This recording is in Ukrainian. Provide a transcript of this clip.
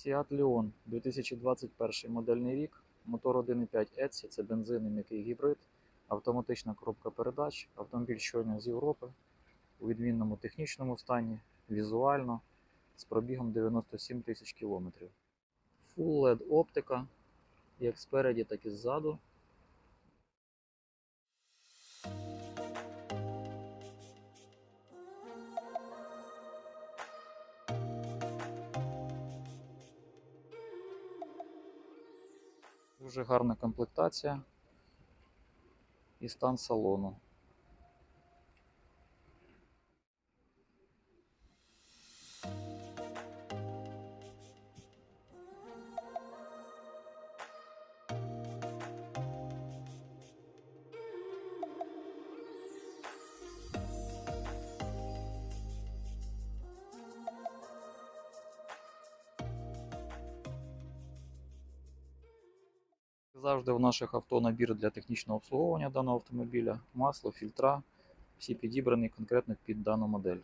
Seat Leon 2021 модельний рік, мотор 1.5 ETSI, це бензин і м'який гібрид, автоматична коробка передач, автомобіль щойно з Європи у відмінному технічному стані, візуально, з пробігом 97 тисяч кілометрів. Full LED оптика, як спереді, так і ззаду. Дуже гарна комплектація і стан салону. Завжди в наших авто набір для технічного обслуговування даного автомобіля, масло, фільтра, всі підібрані конкретно під дану модель.